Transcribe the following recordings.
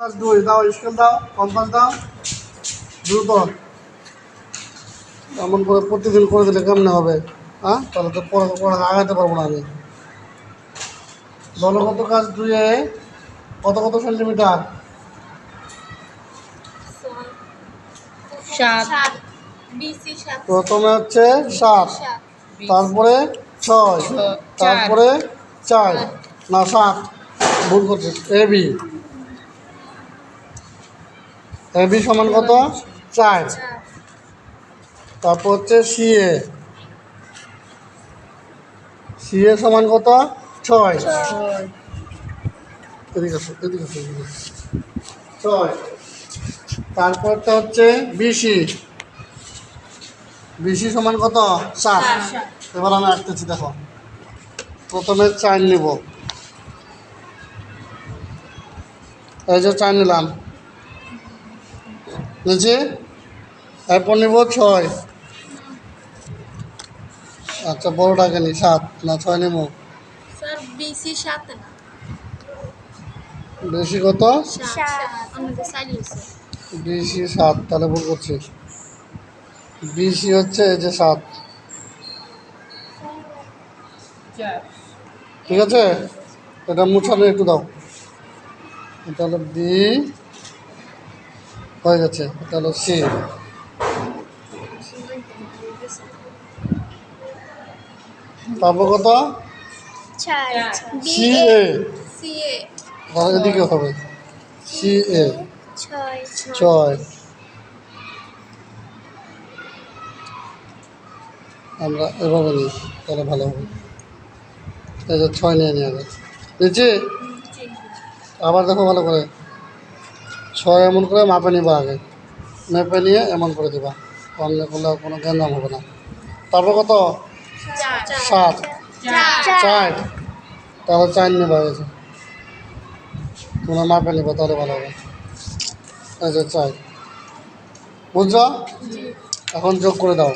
Class দুই দাও scale দাও কম্পাস দাও দ্রুত এমন করে প্রতিদিন করে দিলে কেমনে হবে? হ্যাঁ তাহলে তো পড়া পড়া আগাতে পারব না আমি। দলগত কাজ দুয়ে কত কত সেন্টিমিটার প্রথমে হচ্ছে সাত। তারপরে ছয়। তারপরে চার। না সাত। ভুল করছি। এ বি বি সমান কত? চার। চার তারপর হচ্ছে সি এ সি এ সমান কত? ছয়। ছয়। তারপরটা হচ্ছে বিসি বিসি সমান কত? সাত এবার আমি আঁকতেছি দেখো। প্রথমে চার নিব। এই যে চার নিলাম। নিচে এরপর নিব ছয়। আচ্ছা বড়টাকে নি সাত। না ছয় নেব। বেশি কত? বিসি সাত। তাহলে ভুল করছি। বিসি হচ্ছে এই যে সাত। ঠিক আছে? এটা মুছানো একটু দাও। এটা হলো বি হয়ে গেছে এটা হলো সি। তারপর কত? C A. তাহলে এদিকে হবে। C A. ছয় আমরা এভাবে নিই তাহলে ভালো হবে। এই যে ছয় নিয়ে নিয়ে নিচে। আবার দেখো ভালো করে। ছয় এমন করে মাপে নিবা আগে। মেপে নিয়ে এমন করে দিবা। অন্য করলে কোনো গ্যাঞ্জাম হবে না। তারপর কত? সাত। চার। তাহলে চার নেবা যে। তোমরা মাপে নিবা তাহলে ভালো হবে। এই যে চার। বুঝছ? এখন যোগ করে দাও।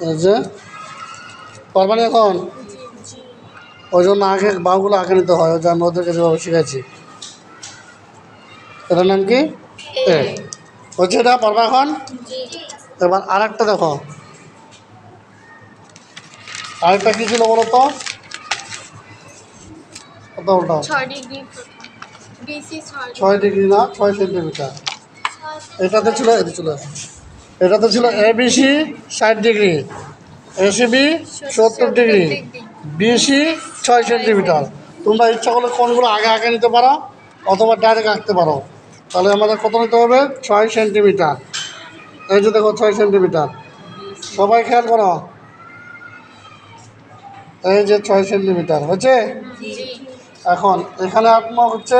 এই যে। পারবানি এখন? ওই জন্য আগে বাহুগুলো আগে নিতে হয় ওই যে আমি ওদেরকে যেভাবে শিখেছি এটার নাম কি? হচ্ছে এটা পারবা এখন? এবার আর একটা দেখো। আরেকটা কী ছিল বলো তো? কত উল্টাও ছয় ডিগ্রি না ছয় সেন্টিমিটার। এটাতে ছিল এতে ছিল। এটাতে ছিল এ বিসি ষাট ডিগ্রি। এসিবি সত্তর ডিগ্রি। বিসি ছয় সেন্টিমিটার। তোমরা ইচ্ছা করলে কোনগুলো আগে আগে নিতে পারো অথবা ডাইরেক্ট আঁকতে পারো। তাহলে আমাদের কত নিতে হবে? ছয় সেন্টিমিটার। এই যে দেখো ছয় সেন্টিমিটার। সবাই খেয়াল করো। এই যে ছয় সেন্টিমিটার। হচ্ছে এখন এখানে আপনার হচ্ছে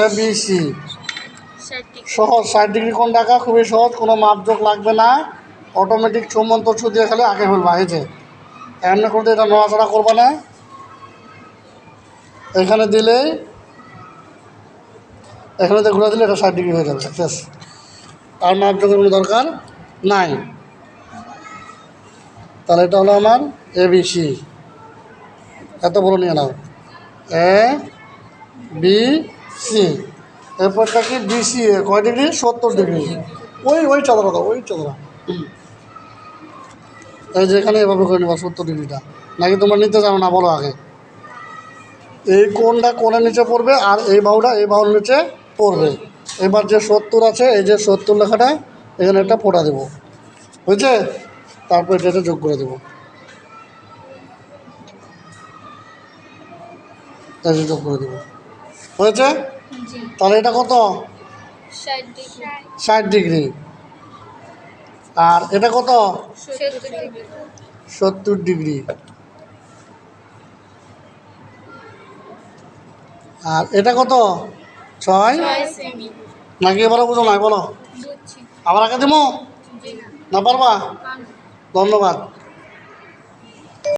এ বি সি সহজ। ষাট ডিগ্রি কোন টাকা খুবই সহজ। কোনো মাপযোগ লাগবে না। অটোমেটিক চুম্বন্ত ছু দিয়ে খালি আগে ফেলবা। যে। এমনি করতে এটা নড়াচড়া করবে না। এখানে দিলেই এখানে দিয়ে ঘুরে দিলে এটা ষাট ডিগ্রি হয়ে যাবে শেষ আর মাপযোগের কোনো দরকার নাই, তাহলে এটা হলো আমার এ বি সি এত বড় নিয়ে নাও। এ বি সি এরপরটা কি বিসি এ কয় ডিগ্রি? সত্তর ডিগ্রি। ওই ওই চাদরা দাও, ওই চাদরা এই যে এখানে এভাবে করে নেবা, সত্তর ডিগ্রিটা। নাকি তোমরা নিতে জানো না, বলো আগে। এই কোনটা কোণের নিচে পড়বে আর এই বাহুটা এই বাহুর নিচে পড়বে। এবার যে সত্তর আছে এই যে সত্তর লেখাটা এখানে একটা ফোটা দেবো। বুঝছে তারপর এটা এটা যোগ করে দেবো। যোগ করে দেবো। হয়েছে? তাহলে এটা কত? ষাট ডিগ্রি। আর এটা কত? সত্তর ডিগ্রি। আর এটা কত? ছয়? নাকি এবারে বুঝো নাই বলো। আবার আগে দিব না। না পারবা। ধন্যবাদ।